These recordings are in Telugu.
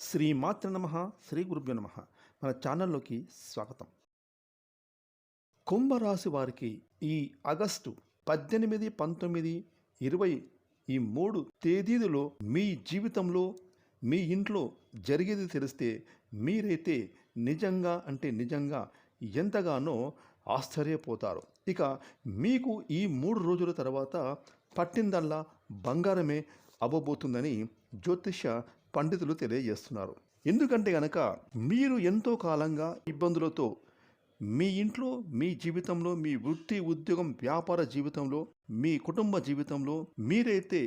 శ్రీ మాతృ నమ శ్రీ గురుభ్యో నమ. మన ఛానల్లోకి స్వాగతం. కుంభరాశి వారికి ఈ ఆగస్టు పద్దెనిమిది పంతొమ్మిది ఇరవై ఈ మూడు తేదీలలో మీ జీవితంలో మీ ఇంట్లో జరిగేది తెలిస్తే మీరైతే నిజంగా అంటే నిజంగా ఎంతగానో ఆశ్చర్యపోతారు. ఇక మీకు ఈ మూడు రోజుల తర్వాత పట్టిందల్లా బంగారమే అవ్వబోతుందని జ్యోతిష పండితులు తెలియజేస్తున్నారు. ఎందుకంటే గనక మీరు ఎంతో కాలంగా ఇబ్బందులతో మీ ఇంట్లో మీ జీవితంలో మీ వృత్తి ఉద్యోగం వ్యాపార జీవితంలో మీ కుటుంబ జీవితంలో మీరైతే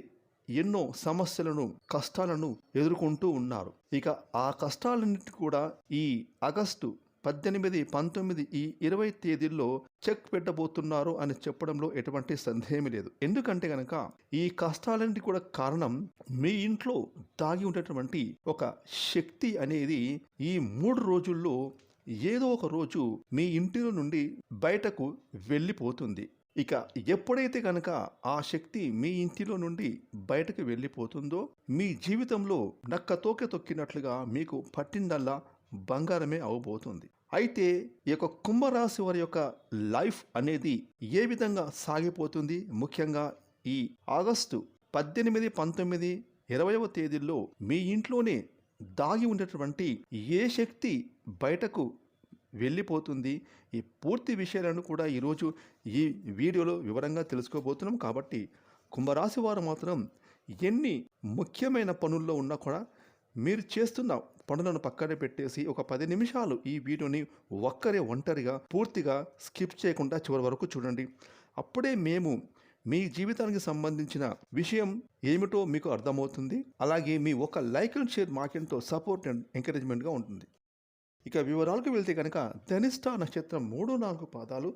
ఎన్నో సమస్యలను కష్టాలను ఎదుర్కొంటూ ఉన్నారు. ఇక ఆ కష్టాలన్నిటి కూడా ఈ ఆగస్టు పద్దెనిమిది పంతొమ్మిది ఈ ఇరవై తేదీల్లో చెక్ పెట్టబోతున్నారు అని చెప్పడంలో ఎటువంటి సందేహం లేదు. ఎందుకంటే గనక ఈ కష్టాలన్నిటి కూడా కారణం మీ ఇంట్లో దాగి ఉండేటువంటి ఒక శక్తి అనేది ఈ మూడు రోజుల్లో ఏదో ఒక రోజు మీ ఇంటిలో నుండి బయటకు వెళ్ళిపోతుంది. ఇక ఎప్పుడైతే కనుక ఆ శక్తి మీ ఇంటిలో నుండి బయటకు వెళ్ళిపోతుందో మీ జీవితంలో నక్క తోకె తొక్కినట్లుగా మీకు పట్టిందల్లా బంగారమే అవబోతుంది. అయితే ఈ యొక్క కుంభరాశి వారి యొక్క లైఫ్ అనేది ఏ విధంగా సాగిపోతుంది? ముఖ్యంగా ఈ ఆగస్టు పద్దెనిమిది పంతొమ్మిది ఇరవైవ తేదీల్లో మీ ఇంట్లోనే దాగి ఉండేటువంటి ఏ శక్తి బయటకు వెళ్ళిపోతుంది? ఈ పూర్తి విషయాలను కూడా ఈరోజు ఈ వీడియోలో వివరంగా తెలుసుకోబోతున్నాం. కాబట్టి కుంభరాశి వారు మాత్రం ఎన్ని ముఖ్యమైన పనుల్లో ఉన్నా కూడా మీరు చేస్తున్న పనులను పక్కన పెట్టేసి ఒక పది నిమిషాలు ఈ వీడియోని ఒక్కరే ఒంటరిగా పూర్తిగా స్కిప్ చేయకుండా చివరి వరకు చూడండి. అప్పుడే మేము మీ జీవితానికి సంబంధించిన విషయం ఏమిటో మీకు అర్థమవుతుంది. అలాగే మీ ఒక లైక్ అండ్ షేర్ మాకెంతో సపోర్ట్ అండ్ ఎంకరేజ్మెంట్గా ఉంటుంది. ఇక వివరాలకు వెళ్తే కనుక ధనిష్ట నక్షత్రం మూడు నాలుగు పాదాలు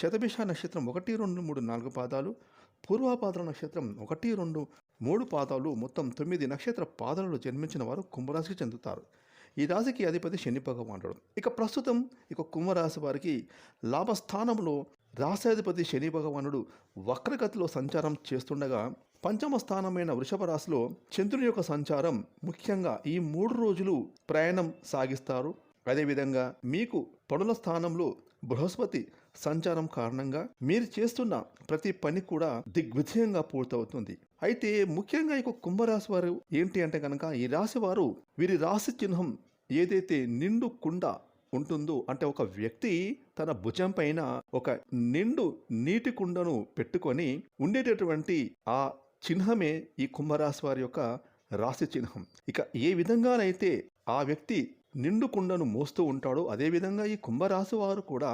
శతభిష నక్షత్రం ఒకటి రెండు మూడు నాలుగు పాదాలు పూర్వాపాద్ర నక్షత్రం ఒకటి రెండు మూడు పాదాలు మొత్తం తొమ్మిది నక్షత్ర పాదాలలో జన్మించిన వారు కుంభరాశికి చెందుతారు. ఈ రాశికి అధిపతి శని భగవానుడు ఇక ప్రస్తుతం ఇక కుంభరాశి వారికి లాభస్థానంలో రాశాధిపతి శని భగవానుడు వక్రగతిలో సంచారం చేస్తుండగా పంచమ స్థానమైన వృషభ రాశిలో చంద్రుని యొక్క సంచారం ముఖ్యంగా ఈ మూడు రోజులు ప్రయాణం సాగిస్తారు. అదేవిధంగా మీకు పనుల స్థానంలో బృహస్పతి సంచారం కారణంగా మీరు చేస్తున్న ప్రతి పని కూడా దిగ్విజయంగా పూర్తవుతుంది. అయితే ముఖ్యంగా ఇక కుంభరాశి వారు ఏంటి అంటే కనుక ఈ రాశి వారు వీరి రాశి చిహ్నం ఏదైతే నిండు కుండ ఉంటుందో అంటే ఒక వ్యక్తి తన భుజం పైన ఒక నిండు నీటి కుండను పెట్టుకొని ఉండేటటువంటి ఆ చిహ్నమే ఈ కుంభరాశి వారి యొక్క రాశి చిహ్నం. ఇక ఏ విధంగానైతే ఆ వ్యక్తి నిండు కుండను మోస్తూ ఉంటాడో అదేవిధంగా ఈ కుంభరాశి వారు కూడా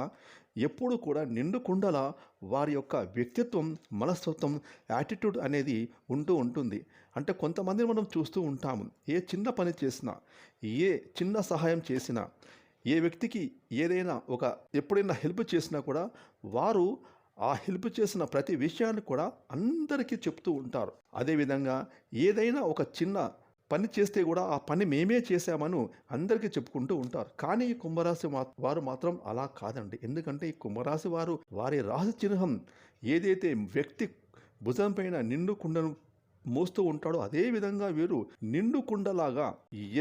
ఎప్పుడు కూడా నిండుకుండలా వారి యొక్క వ్యక్తిత్వం మనస్తత్వం యాటిట్యూడ్ అనేది ఉంటూ ఉంటుంది. అంటే కొంతమందిని మనం చూస్తూ ఉంటాము. ఏ చిన్న పని చేసినా ఏ చిన్న సహాయం చేసినా ఏ వ్యక్తికి ఏదైనా ఒక ఎప్పుడైనా హెల్ప్ చేసినా కూడా వారు ఆ హెల్ప్ చేసిన ప్రతి విషయాన్ని కూడా అందరికీ చెప్తూ ఉంటారు. అదేవిధంగా ఏదైనా ఒక చిన్న పని చేస్తే కూడా ఆ పని మేమే చేశామని అందరికీ చెప్పుకుంటూ ఉంటారు. కానీ ఈ కుంభరాశి వారు మాత్రం అలా కాదండి. ఎందుకంటే ఈ కుంభరాశి వారు వారి రాశి చిహ్నం ఏదైతే వ్యక్తి భుజం పైన నిండు కుండను మోస్తూ ఉంటాడో అదే విధంగా వీరు నిండు కుండలాగా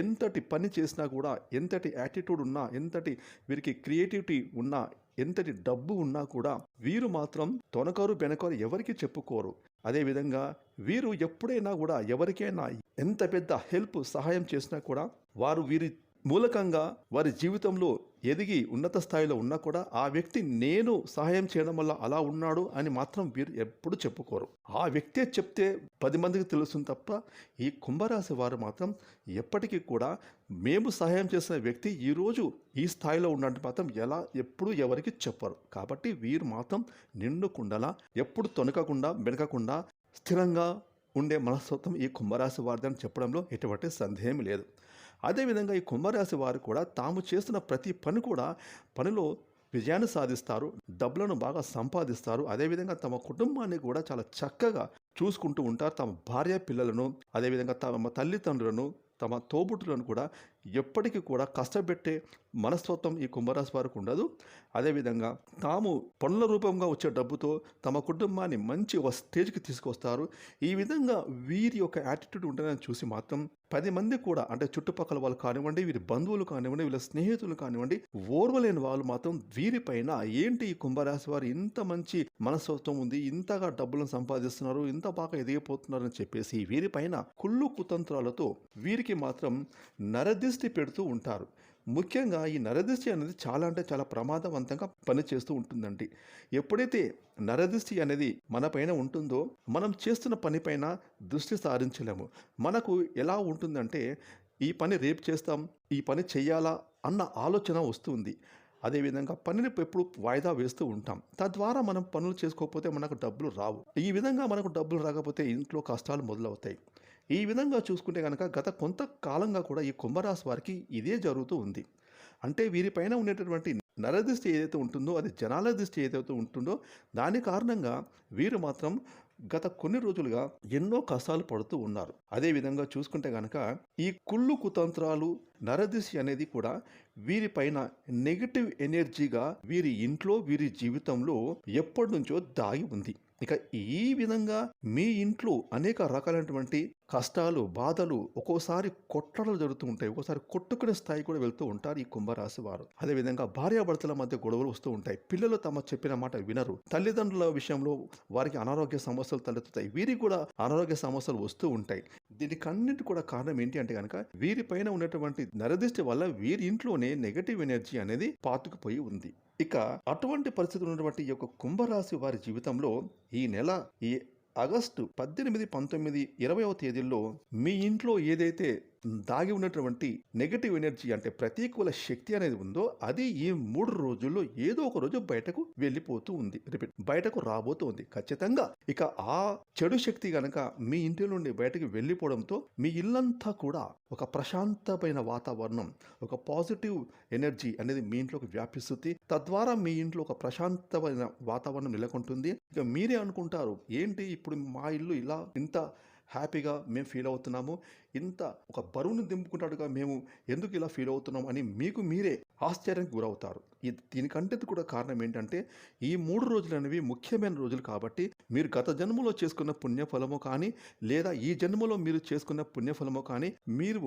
ఎంతటి పని చేసినా కూడా ఎంతటి యాటిట్యూడ్ ఉన్నా ఎంతటి వీరికి క్రియేటివిటీ ఉన్నా ఎంతటి డబ్బు ఉన్నా కూడా వీరు మాత్రం తొనకరు బెనకరు ఎవరికి చెప్పుకోరు. అదేవిధంగా వీరు ఎప్పుడైనా కూడా ఎవరికైనా ఎంత పెద్ద హెల్ప్ సహాయం చేసినా కూడా వారు వీరి మూలకంగా వారి జీవితంలో ఎదిగి ఉన్నత స్థాయిలో ఉన్నా కూడా ఆ వ్యక్తి నేను సహాయం చేయడం వల్ల అలా ఉన్నాడు అని మాత్రం వీరు ఎప్పుడు చెప్పుకోరు. ఆ వ్యక్తే చెప్తే పది మందికి తెలుస్తుంది తప్ప ఈ కుంభరాశి వారు మాత్రం ఎప్పటికీ కూడా మేము సహాయం చేసిన వ్యక్తి ఈరోజు ఈ స్థాయిలో ఉన్నట్టు మాత్రం ఎలా ఎప్పుడు ఎవరికి చెప్పరు. కాబట్టి వీరు మాత్రం నిండుకుండలా ఎప్పుడు తొనకకుండా బెనకకుండా స్థిరంగా ఉండే మనస్తత్వం ఈ కుంభరాశి వారిదని చెప్పడంలో ఎటువంటి సందేహం లేదు. అదేవిధంగా ఈ కుంభరాశి వారు కూడా తాము చేస్తున్న ప్రతి పని కూడా పనిలో విజయాన్ని సాధిస్తారు డబ్బులను బాగా సంపాదిస్తారు. అదేవిధంగా తమ కుటుంబాన్ని కూడా చాలా చక్కగా చూసుకుంటూ ఉంటారు. తమ భార్య పిల్లలను అదేవిధంగా తమ తల్లిదండ్రులను తమ తోబుట్టులను కూడా ఎప్పటికీ కూడా కష్టపెట్టే మనస్తత్వం ఈ కుంభరాశి వారికి ఉండదు. అదేవిధంగా తాము పనుల రూపంగా వచ్చే డబ్బుతో తమ కుటుంబాన్ని మంచి ఒక స్టేజ్కి తీసుకొస్తారు. ఈ విధంగా వీరి యొక్క యాటిట్యూడ్ ఉంటుందని చూసి మాత్రం పది మంది కూడా అంటే చుట్టుపక్కల వాళ్ళు కానివ్వండి వీరి బంధువులు కానివ్వండి వీళ్ళ స్నేహితులు కానివ్వండి ఓర్వలేని వాళ్ళు మాత్రం వీరిపైన ఏంటి ఈ కుంభరాశి వారు ఇంత మంచి మనస్తత్వం ఉంది ఇంతగా డబ్బులను సంపాదిస్తున్నారు ఇంత బాగా ఎదిగిపోతున్నారు అని చెప్పేసి వీరిపైన కుళ్ళు కుతంత్రాలతో వీరికి మాత్రం నరదిష్టి పెడుతూ ఉంటారు. ముఖ్యంగా ఈ నరదిష్టి అనేది చాలా అంటే చాలా ప్రమాదవంతంగా పనిచేస్తూ ఉంటుందండి. ఎప్పుడైతే నరదిష్టి అనేది మన పైన ఉంటుందో మనం చేస్తున్న పనిపైన దృష్టి సారించలేము. మనకు ఎలా ఉంటుందంటే ఈ పని రేపు చేస్తాం ఈ పని చేయాలా అన్న ఆలోచన వస్తుంది. అదేవిధంగా పనిని ఎప్పుడు వాయిదా వేస్తూ ఉంటాం. తద్వారా మనం పనులు చేసుకోకపోతే మనకు డబ్బులు రావు. ఈ విధంగా మనకు డబ్బులు రాకపోతే ఇంట్లో కష్టాలు మొదలవుతాయి. ఈ విధంగా చూసుకుంటే కనుక గత కొంతకాలంగా కూడా ఈ కుంభరాశి వారికి ఇదే జరుగుతూ ఉంది. అంటే వీరిపైన ఉండేటటువంటి నరదృష్టి ఏదైతే ఉంటుందో అది జనాల దృష్టి ఏదైతే ఉంటుందో దాని కారణంగా వీరు మాత్రం గత కొన్ని రోజులుగా ఎన్నో కష్టాలు పడుతూ ఉన్నారు. అదేవిధంగా చూసుకుంటే కనుక ఈ కుళ్ళు కుతంత్రాలు నరదిశి అనేది కూడా వీరిపైన నెగిటివ్ ఎనర్జీగా వీరి ఇంట్లో వీరి జీవితంలో ఎప్పటి నుంచో దాగి ఉంది. ఇక ఈ విధంగా మీ ఇంట్లో అనేక రకాలైనటువంటి కష్టాలు బాధలు ఒక్కోసారి కొట్టడలు జరుగుతూ ఉంటాయి. ఒక్కోసారి కొట్టుకునే స్థాయి కూడా వెళ్తూ ఉంటారు ఈ కుంభరాశి వారు. అదేవిధంగా భార్యాభర్తల మధ్య గొడవలు వస్తూ ఉంటాయి. పిల్లలు తమ చెప్పిన మాట వినరు. తల్లిదండ్రుల విషయంలో వారికి అనారోగ్య సమస్యలు తలెత్తుతాయి. వీరికి కూడా అనారోగ్య సమస్యలు వస్తూ ఉంటాయి. దీనికి అన్నిటి కూడా కారణం ఏంటి అంటే కనుక వీరిపైన ఉన్నటువంటి నరదృష్టి వల్ల వీరి ఇంట్లోనే నెగటివ్ ఎనర్జీ అనేది పాతుకుపోయి ఉంది. ఇక అటువంటి పరిస్థితులు ఉన్నటువంటి ఈ యొక్క కుంభరాశి వారి జీవితంలో ఈ నెల ఈ ఆగస్టు పద్దెనిమిది పంతొమ్మిది ఇరవైవ తేదీల్లో మీ ఇంట్లో ఏదైతే దాగి ఉన్నటువంటి నెగటివ్ ఎనర్జీ అంటే ప్రతికూల శక్తి అనేది ఉందో అది ఈ మూడు రోజుల్లో ఏదో ఒక రోజు బయటకు వెళ్ళిపోతూ ఉంది. రిపీట్ బయటకు రాబోతూ ఉంది. ఖచ్చితంగా ఇక ఆ చెడు శక్తి గనక మీ ఇంటి నుండి బయటకు వెళ్ళిపోవడంతో మీ ఇల్లంతా కూడా ఒక ప్రశాంతమైన వాతావరణం ఒక పాజిటివ్ ఎనర్జీ అనేది మీ ఇంట్లోకి వ్యాపిస్తుంది. తద్వారా మీ ఇంట్లో ఒక ప్రశాంతమైన వాతావరణం నెలకొంటుంది. ఇక మీరే అనుకుంటారు ఏంటి ఇప్పుడు మా ఇల్లు ఇలా ఇంత హ్యాపీగా మేము ఫీల్ అవుతున్నాము. ఇంత ఒక బరువును దింపుకున్నట్టుగా మేము ఎందుకు ఇలా ఫీల్ అవుతున్నాం అని మీకు మీరే ఆశ్చర్యానికి గురవుతారు. ఈ దీనికంటే కూడా కారణం ఏంటంటే ఈ మూడు రోజులు అనేవి ముఖ్యమైన రోజులు కాబట్టి మీరు గత జన్మలో చేసుకున్న పుణ్యఫలమో కానీ లేదా ఈ జన్మలో మీరు చేసుకున్న పుణ్యఫలమో కానీ మీరు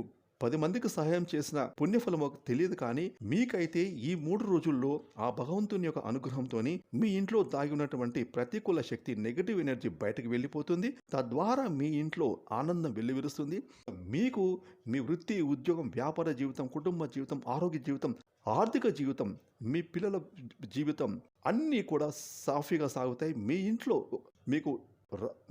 పది మందికి సహాయం చేసిన పుణ్యఫలమో తెలియదు కానీ మీకైతే ఈ మూడు రోజుల్లో ఆ భగవంతుని యొక్క అనుగ్రహంతో మీ ఇంట్లో దాగి ఉన్నటువంటి ప్రతికూల శక్తి నెగటివ్ ఎనర్జీ బయటకు వెళ్ళిపోతుంది. తద్వారా మీ ఇంట్లో ఆనందం వెల్లివిరుస్తుంది. మీకు మీ వృత్తి ఉద్యోగం వ్యాపార జీవితం కుటుంబ జీవితం ఆరోగ్య జీవితం ఆర్థిక జీవితం మీ పిల్లల జీవితం అన్నీ కూడా సాఫీగా సాగుతాయి. మీ ఇంట్లో మీకు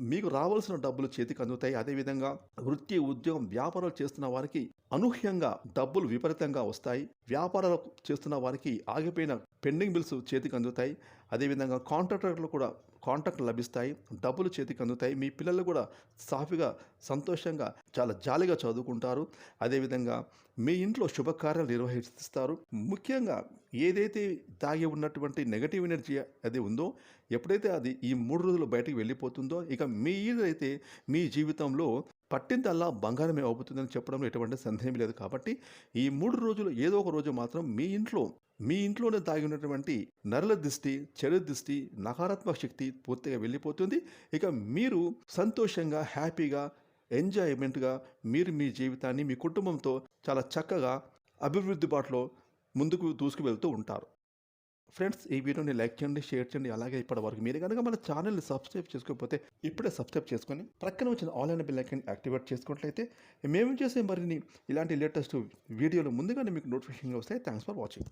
మీకు రావాల్సిన డబ్బులు చేతికి అందుతాయి. అదేవిధంగా వృత్తి ఉద్యోగం వ్యాపారాలు చేస్తున్న వారికి అనూహ్యంగా డబ్బులు విపరీతంగా వస్తాయి. వ్యాపారాలు చేస్తున్న వారికి ఆగిపోయిన పెండింగ్ బిల్స్ చేతికి అందుతాయి. అదేవిధంగా కాంట్రాక్టర్లు కూడా కాంట్రాక్ట్ లభిస్తాయి డబ్బులు చేతికి అందుతాయి. మీ పిల్లలు కూడా సాఫీగా సంతోషంగా చాలా జాలిగా చదువుకుంటారు. అదేవిధంగా మీ ఇంట్లో శుభకార్యాలు నిర్వహిస్తారు. ముఖ్యంగా ఏదైతే దాగి ఉన్నటువంటి నెగటివ్ ఎనర్జీ అది ఉందో ఎప్పుడైతే అది ఈ మూడు రోజులు బయటకు వెళ్ళిపోతుందో ఇక మీదైతే మీ జీవితంలో పట్టిందల్లా బంగారమే అవుతుందని చెప్పడంలో ఎటువంటి సందేహం లేదు. కాబట్టి ఈ మూడు రోజులు ఏదో ఒక రోజు మాత్రం మీ ఇంట్లో మీ ఇంట్లోనే దాగి ఉన్నటువంటి నరల దృష్టి చెడు దృష్టి నకారాత్మక శక్తి పూర్తిగా వెళ్ళిపోతుంది. ఇక మీరు సంతోషంగా హ్యాపీగా ఎంజాయ్మెంట్గా మీరు మీ జీవితాన్ని మీ కుటుంబంతో చాలా చక్కగా అభివృద్ధి బాటలో ముందుకు దూసుకు వెళ్తూ ఉంటారు. ఫ్రెండ్స్ ఈ వీడియోని లైక్ చేయండి షేర్ చేయండి అలాగే ఇప్పటి వరకు మీరు కనుక మన ఛానల్ని సబ్స్క్రైబ్ చేసుకోకపోతే ఇప్పుడే సబ్స్క్రైబ్ చేసుకొని ప్రక్కన వచ్చిన ఆన్లైన్ బిల్ ఐకాన్ యాక్టివేట్ చేసుకున్నట్లయితే మేము చేసే మరిన్ని ఇలాంటి లేటెస్ట్ వీడియోలు ముందుగానే మీకు నోటిఫికేషన్ వస్తాయి. Thanks for watching